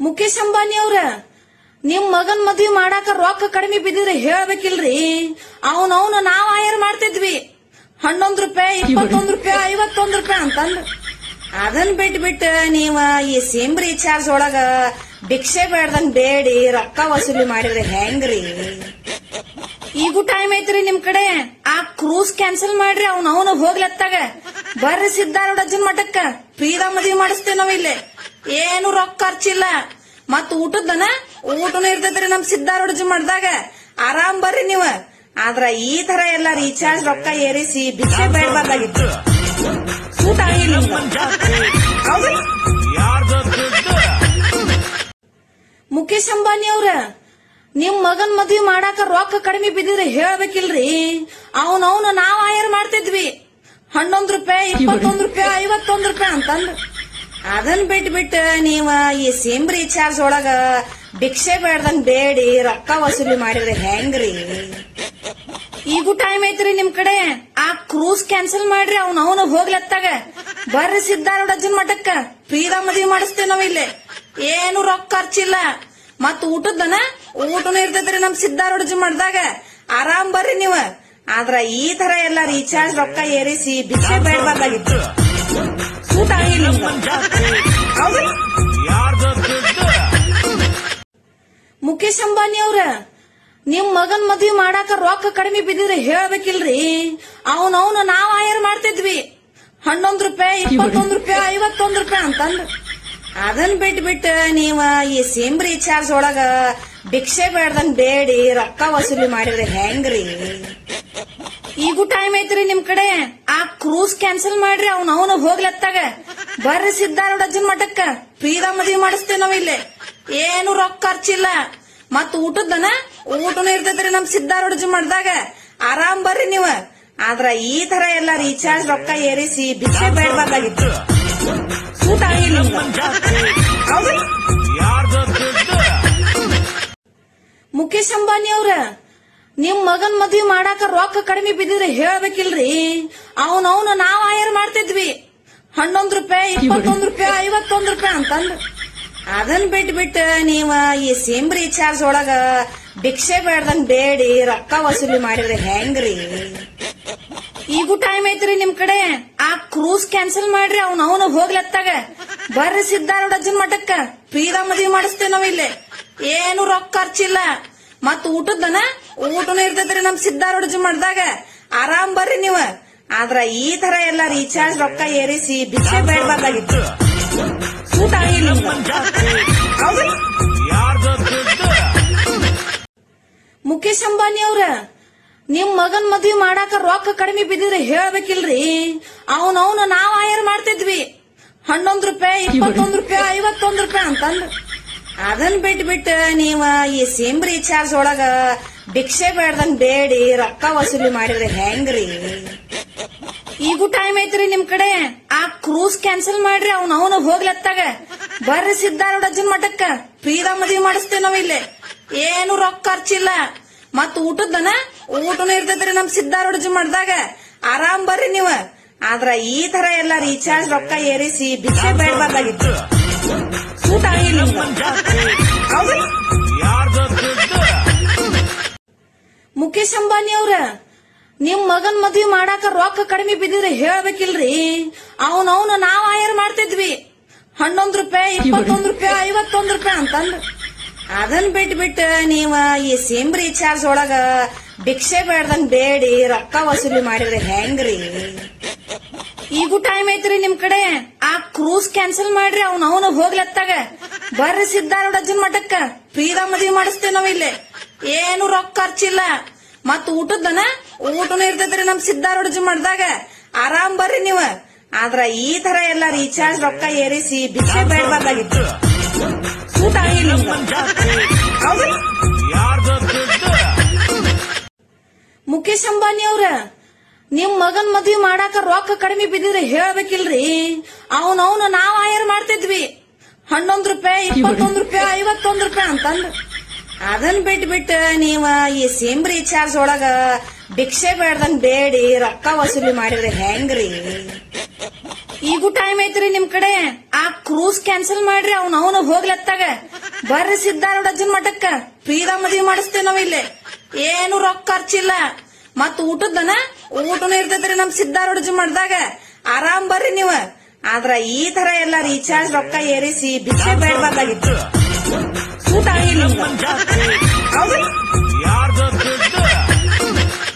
ಮುಖೇಶ್ ಅಂಬಾನಿ ಅವ್ರ, ನಿಮ್ ಮಗನ್ ಮದ್ವಿ ಮಾಡಾಕ ರೊಕ್ಕ ಕಡಿಮೆ ಬಿದ್ದಿದ್ರೆ ಹೇಳ್ಬೇಕಿಲ್ರಿ? ಅವನ್ ಅವನು ನಾವ್ ಆಯರ್ ಮಾಡ್ತಿದ್ವಿ. ಹನ್ನೊಂದ್ ರೂಪಾಯಿ, ಇಪ್ಪತ್ತೊಂದ್ ರೂಪಾಯಿ, ಐವತ್ತೊಂದ್ ರೂಪಾಯಿ ಅಂತಂದ್ ಅದನ್ ಬಿಟ್ ಬಿಟ್ಟು ನೀವ ಈ ಸಿಮ್ ರೀಚಾರ್ಜ್ ಒಳಗ ಭಿಕ್ಷೆ ಬೇಡ್ದಂಗ್ ಬೇಡಿ, ರೊಕ್ಕ ವಸೂಲಿ ಮಾಡಿದ್ರೆ ಹೆಂಗ್ರಿ? ಈಗೂ ಟೈಮ್ ಐತ್ರಿ ನಿಮ್ ಕಡೆ. ಆ ಕ್ರೂಸ್ ಕ್ಯಾನ್ಸಲ್ ಮಾಡ್ರಿ ಅವ್ನ ಅವನು ಹೋಗ್ಲತ್ತಾಗ. ಬರ್ರಿ ಸಿದ್ದಾರೂಢ ಅಜ್ಜನ್ ಮಠಕ್ಕ ಫ್ರೀದ ಮದ್ವಿ ಮಾಡಿಸ್ತೇವ್ ನಾವ್ ಇಲ್ಲಿ. ಏನು ರೊಕ್ಕ ಖರ್ಚಿಲ್ಲ. ಮತ್ ಊಟದನ ಊಟನು ಇರ್ತೈತ್ರಿ ನಮ್ ಸಿದ್ದಾರೂಢ ಮಾಡ್ದಾಗ. ಆರಾಮ್ ಬರ್ರಿ ನೀವ. ಆದ್ರ ಈ ತರ ಎಲ್ಲ ರೀಚಾರ್ಜ್ ರೊಕ್ಕ ಏರಿಸಿ ಭಿಕ್ಷೆ ಬೇಡಬಾರ್ದಾಗಿತ್ತು. ಊಟ? ಮುಖೇಶ್ ಅಂಬಾನಿ ಅವ್ರ, ನಿಮ್ ಮಗನ್ ಮದ್ವಿ ಮಾಡಾಕ ರೊಕ್ಕ ಕಡಿಮೆ ಬಿದ್ದಿದ್ರೆ ಹೇಳ್ಬೇಕಿಲ್ರಿ? ಅವನ್ ಅವನು ನಾವ್ ಆಯರ್ ಮಾಡ್ತಿದ್ವಿ. ಹನ್ನೊಂದ್ ರೂಪಾಯಿ, ಇಪ್ಪತ್ತೊಂದ್ ರೂಪಾಯಿ, ಐವತ್ತೊಂದ್ ರೂಪಾಯಿ ಅಂತಂದ್ ಅದನ್ ಬಿಟ್ ಬಿಟ್ ನೀವ ಈ ಸಿಮ್ ರೀಚಾರ್ಜ್ ಒಳಗ ಭಿಕ್ಷೆ ಬೇಡ್ದಂಗ್ ಬೇಡಿ, ರೊಕ್ಕ ವಸೂಲಿ ಮಾಡಿದ್ರೆ ಹೆಂಗ್ರಿ? ಈಗೂ ಟೈಮ್ ಐತ್ರಿ ನಿಮ್ ಕಡೆ. ಆ ಕ್ರೂಸ್ ಕ್ಯಾನ್ಸಲ್ ಮಾಡ್ರಿ, ಅವ್ನ ಅವನು ಹೋಗ್ಲತ್ತಾಗ ಬರ್ರಿ ಸಿದ್ದಾರೂಢ ಅಜ್ಜನ್ ಮಠಕ್ಕ. ಪ್ರೀದ ಮದ್ವಿ ಮಾಡಿಸ್ತೇವ್ ನಾವ್ ಇಲ್ಲಿ. ಏನು ರೊಕ್ಕ ಖರ್ಚಿಲ್ಲ. ಮತ್ ಊಟದನ, ಊಟನು ಇರ್ತೈತ್ರಿ ನಮ್ ಸಿದ್ದಾರೂಢ ಅಜ್ಜನ್ ಮಠದಾಗ. ಆರಾಮ್ ಬರ್ರಿ ನೀವ. ಆದ್ರ ಈ ತರ ಎಲ್ಲ ರೀಚಾರ್ಜ್ ರೊಕ್ಕ ಏರಿಸಿ ಭಿಕ್ಷೆ ಬೇಡಬಾರ್ದಾಗಿತ್ತು. ಮುಖೇಶ್ ಅಂಬಾನಿ ಅವ್ರ, ನಿಮ್ ಮಗನ್ ಮದ್ವಿ ಮಾಡಾಕ ರೊಕ್ಕ ಕಡಿಮೆ ಬಿದ್ದಿದ್ರೆ ಹೇಳ್ಬೇಕಿಲ್ರಿ? ಅವನ್ ಅವನು ನಾವ್ ಆಯರ್ ಮಾಡ್ತಿದ್ವಿ. ಹನ್ನೊಂದ್ ರೂಪಾಯಿ, ಇಪ್ಪತ್ತೊಂದ್ ರೂಪಾಯಿ, ಐವತ್ತೊಂದ್ ರೂಪಾಯಿ ಅಂತಂದ್ರು. ಅದನ್ ಬಿಟ್ ಬಿಟ್ಟು ನೀವ ಈ ಸಿಮ್ ರೀಚಾರ್ಜ್ ಒಳಗ ಭಿಕ್ಷೆ ಬೇಡ್ದಂಗ್ ಬೇಡಿ, ರೊಕ್ಕ ವಸೂಲಿ ಮಾಡಿದ್ರೆ ಹೆಂಗ್ರಿ? ಈಗೂ ಟೈಮ್ ಐತ್ರಿ ನಿಮ್ ಕಡೆ? ಆ ಕ್ರೂಸ್ ಕ್ಯಾನ್ಸಲ್ ಮಾಡ್ರಿ ಅವ್ನ ಅವನು ಹೋಗ್ಲತ್ತಾಗ ಬರ್ರಿ ಸಿದ್ದಾರೂಢ ಅಜ್ಜನ್ ಮಠಕ್ಕ. ಫ್ರೀದ ಮದ್ವಿ ಮಾಡಿಸ್ತೇವ್ ನಾವ್ ಇಲ್ಲಿ. ಏನು ರೊಕ್ಕ ಖರ್ಚಿಲ್ಲ. ಮತ್ ಊಟದನ ಊಟನು ಇರ್ತೈತ್ರಿ ನಮ್ ಸಿದ್ದಾರೂಢ ಅಜ್ಜನ್ ಮಠದಾಗ. ಆರಾಮ್ ಬರ್ರಿ ನೀವ. ಆದ್ರ ಈ ತರ ಎಲ್ಲ ರೀಚಾರ್ಜ್ ರೊಕ್ಕ ಏರಿಸಿ ಬಿಸಿ ಬೇಡಬಾರ್ದಾಗಿತ್ತು ಸೂಟ್ ಆಗಿಲ್ಲ? ಮುಖೇಶ್ ಅಂಬಾನಿ ಅವ್ರ ನಿಮ್ ಮಗನ್ ಮದ್ವಿ ಮಾಡಾಕ ರೊಕ್ಕ ಕಡಿಮೆ ಬಿದ್ದಿದ್ರೆ ಹೇಳ್ಬೇಕಿಲ್ರಿ? ಅವನ್ ಅವನು ನಾವ್ ಆಯರ್ ಮಾಡ್ತಿದ್ವಿ. ಹನ್ನೊಂದ್ ರೂಪಾಯಿ, ಇಪ್ಪತ್ತೊಂದ್ ರೂಪಾಯಿ, ಐವತ್ತೊಂದ್ ರೂಪಾಯಿ ಅಂತಂದು ಅದನ್ ಬಿಟ್ಬಿಟ್ಟು ನೀವ ಈ ಸಿಮ್ ರೀಚಾರ್ಜ್ ಒಳಗ ಭಿಕ್ಷೆ ಬೇಡ್ದಂಗ್ ಬೇಡಿ, ರೊಕ್ಕ ವಸೂಲಿ ಮಾಡಿದ್ರೆ ಹೆಂಗ್ರಿ? ಈಗೂ ಟೈಮ್ ಐತ್ರಿ ನಿಮ್ ಕಡೆ. ಆ ಕ್ರೂಸ್ ಕ್ಯಾನ್ಸಲ್ ಮಾಡ್ರಿ ಅವ್ನ ಅವನು ಹೋಗ್ಲತ್ತಾಗ. ಬರ್ರಿ ಸಿದ್ದಾರೂಢ ಅಜ್ಜನ್ ಮಠಕ್ಕ ಪ್ರೀದ ಮದ್ವಿ ಮಾಡಿಸ್ತೇವ್ ನಾವ್ ಇಲ್ಲಿ. ಏನು ರೊಕ್ಕ ಖರ್ಚಿಲ್ಲ. ಮತ್ ಊಟದನ ಊಟನು ಇರ್ತೈತ್ರಿ ನಮ್ ಸಿದ್ದಾರೂಢ ಮಾಡ್ದಾಗ ಆರಾಮ್ ಬರ್ರಿ ನೀವ. ಆದ್ರ ಈ ತರ ಎಲ್ಲ ರೀಚಾರ್ಜ್ ರೊಕ್ಕ ಏರಿಸಿ ಬಿಸಿ ಬೇಡಬಾರ್ದಾಗಿತ್ತು. ಊಟ? ಮುಖೇಶ್ ಅಂಬಾನಿ ಅವ್ರ, ನಿಮ್ ಮಗನ್ ಮದ್ವಿ ಮಾಡಾಕ ರೊಕ್ಕ ಕಡಿಮೆ ಬಿದ್ದಿದ್ರೆ ಹೇಳ್ಬೇಕಿಲ್ರಿ? ಅವನವನು ಅವನು ನಾವ್ ಆಯರ್ ಮಾಡ್ತಿದ್ವಿ. ಹನ್ನೊಂದ್ ರೂಪಾಯಿ, ಇಪ್ಪತ್ತೊಂದ್ ರೂಪಾಯಿ, ಐವತ್ತೊಂದ್ ರೂಪಾಯಿ ಅಂತಂದ್ ಅದನ್ ಬಿಟ್ಬಿಟ್ಟು ಬಿಟ್ ನೀವ ಈ ಸಿಮ್ ರೀಚಾರ್ಜ್ ಒಳಗ ಭಿಕ್ಷೆ ಬೇಡ್ದಂಗ್ ಬೇಡಿ, ರೊಕ್ಕ ವಸೂಲಿ ಮಾಡಿದ್ರೆ ಹೆಂಗ್ರಿ? ಈಗೂ ಟೈಮ್ ಐತ್ರಿ ನಿಮ್ ಕಡೆ. ಆ ಕ್ರೂಸ್ ಕ್ಯಾನ್ಸಲ್ ಮಾಡ್ರಿ, ಅವ್ನ ಅವನು ಹೋಗ್ಲತ್ತಾಗ ಬರ್ರಿ ಸಿದ್ದಾರೂಢ ಅಜ್ಜನ್ ಮಠಕ್ಕ. ಪ್ರೀದ ಮದ್ವಿ ಮಾಡಿಸ್ತೇವ್ ನಾವ್ ಇಲ್ಲಿ. ಏನು ರೊಕ್ಕ ಖರ್ಚಿಲ್ಲ. ಮತ್ ಊಟದನ ಊಟನು ಇರ್ತೈತ್ರಿ ನಮ್ ಸಿದ್ಧಾರೂಢ ಅಜ್ಜನ್ ಮಠದಾಗ. ಆರಾಮ್ ಬರ್ರಿ ನೀವ. ಆದ್ರ ಈ ತರ ಎಲ್ಲ ರೀಚಾರ್ಜ್ ರೊಕ್ಕ ಏರಿಸಿ ಭಿಕ್ಷೆ ಬೇಡಬಾರ್ದಾಗಿತ್ತು. ಮುಖೇಶ್ ಅಂಬಾನಿ ಅವ್ರ, ನಿಮ್ ಮಗನ್ ಮದ್ವಿ ಮಾಡಾಕ ರೊಕ್ಕ ಕಡಿಮೆ ಬಿದ್ದಿದ್ರೆ ಹೇಳ್ಬೇಕಿಲ್ರಿ? ಅವನ್ ಅವನು ನಾವ್ ಆಯರ್ ಮಾಡ್ತಿದ್ವಿ. ಹನ್ನೊಂದ್ ರೂಪಾಯಿ, ಇಪ್ಪತ್ತೊಂದ್ ರೂಪಾಯಿ, ಐವತ್ತೊಂದ್ ರೂಪಾಯಿ ಅಂತಂದ್. ಅದನ್ ಬಿಟ್ ಬಿಟ್ಟ ನೀವ ಈ ಸಿಮ್ ರೀಚಾರ್ಜ್ ಒಳಗ ಭಿಕ್ಷೆ ಬೇಡ್ದಂಗ್ ಬೇಡಿ, ರೊಕ್ಕ ವಸೂಲಿ ಮಾಡಿದ್ರೆ ಹೆಂಗ್ರಿ? ಈಗೂ ಟೈಮ್ ಐತ್ರಿ ನಿಮ್ ಕಡೆ? ಕ್ರೂಸ್ ಕ್ಯಾನ್ಸಲ್ ಮಾಡ್ರಿ, ಅವ್ನ ಅವನು ಹೋಗ್ಲತ್ತಾಗ ಬರ್ರಿ ಸಿದ್ಧಾರೂಢ ಅಜ್ಜನ್ ಮಠಕ್ಕ. ಫ್ರೀದ ಮದ್ವಿ ಮಾಡಿಸ್ತೇವೆ ನಾವ್ ಇಲ್ಲಿ. ಏನು ರೊಕ್ಕ ಖರ್ಚಿಲ್ಲ. ಮತ್ ಊಟದನ ಊಟನು ಇರ್ತೈತ್ರಿ ನಮ್ ಸಿದ್ದಾರೂಢ ಅಜ್ಜನ್ ಮಠದಾಗ. ಆರಾಮ್ ಬರ್ರಿ ನೀವು. ಆದ್ರ ಈ ತರ ಎಲ್ಲ ರೀಚಾರ್ಜ್ ರೊಕ್ಕ ಏರಿಸಿ ಭಿಕ್ಷೆ ಬೇಡಬಾರ್ದಾಗಿತ್ತು. ಊಟ? ಮುಖೇಶ್ ಅಂಬಾನಿ ಅವ್ರ, ನಿಮ್ ಮಗನ್ ಮದ್ವಿ ಮಾಡಾಕ ರೊಕ್ಕ ಕಡಿಮೆ ಬಿದ್ದಿದ್ರೆ ಹೇಳ್ಬೇಕಿಲ್ರಿ? ಅವನ್ ಅವನು ನಾವ್ ಆಯರ್ ಮಾಡ್ತಿದ್ವಿ. ಹನ್ನೊಂದ್ ರೂಪಾಯಿ, ಇಪ್ಪತ್ತೊಂದ್ ರೂಪಾಯಿ, ಐವತ್ತೊಂದ್ ರೂಪಾಯಿ ಅಂತಂದ್ ಅದನ್ ಬಿಟ್ಬಿಟ್ಟು ಬಿಟ್ ನೀವ ಈ ಸಿಮ್ ರೀಚಾರ್ಜ್ ಒಳಗ ಭಿಕ್ಷೆ ಬೇಡ್ದಂಗ್ ಬೇಡಿ, ರೊಕ್ಕ ವಸೂಲಿ ಮಾಡಿದ್ರೆ ಹೆಂಗ್ರಿ? ಈಗೂ ಟೈಮ್ ಐತ್ರಿ ನಿಮ್ ಕಡೆ. ಆ ಕ್ರೂಸ್ ಕ್ಯಾನ್ಸಲ್ ಮಾಡ್ರಿ ಅವ್ನ ಅವನು ಹೋಗ್ಲತ್ತಾಗ ಬರ್ರಿ ಸಿದ್ದಾರೂಢಜ್ಜನ್ ಮಠಕ್ಕ. ಫ್ರೀದಾ ಮದ್ವಿ ಮಾಡಿಸ್ತೇವ್ ನಾವ್ ಇಲ್ಲಿ. ಏನು ರೊಕ್ಕ ಖರ್ಚಿಲ್ಲ. ಮತ್ ಊಟದನ ಊಟನು ಇರ್ತೈತ್ರಿ ನಮ್ ಸಿದ್ದಾರೂಢಜ್ಜನ್ ಮಠದಾಗ. ಆರಾಮ್ ಬರ್ರಿ ನೀವ. ಆದ್ರ ಈ ತರ ಎಲ್ಲ ರೀಚಾರ್ಜ್ ರೊಕ್ಕ ಏರಿಸಿ ಬಿಸಿ ಬೇಡ್ಬಾರ್ದಾಗಿತ್ತು ಊಟ ಆಗಿಲ್ಲ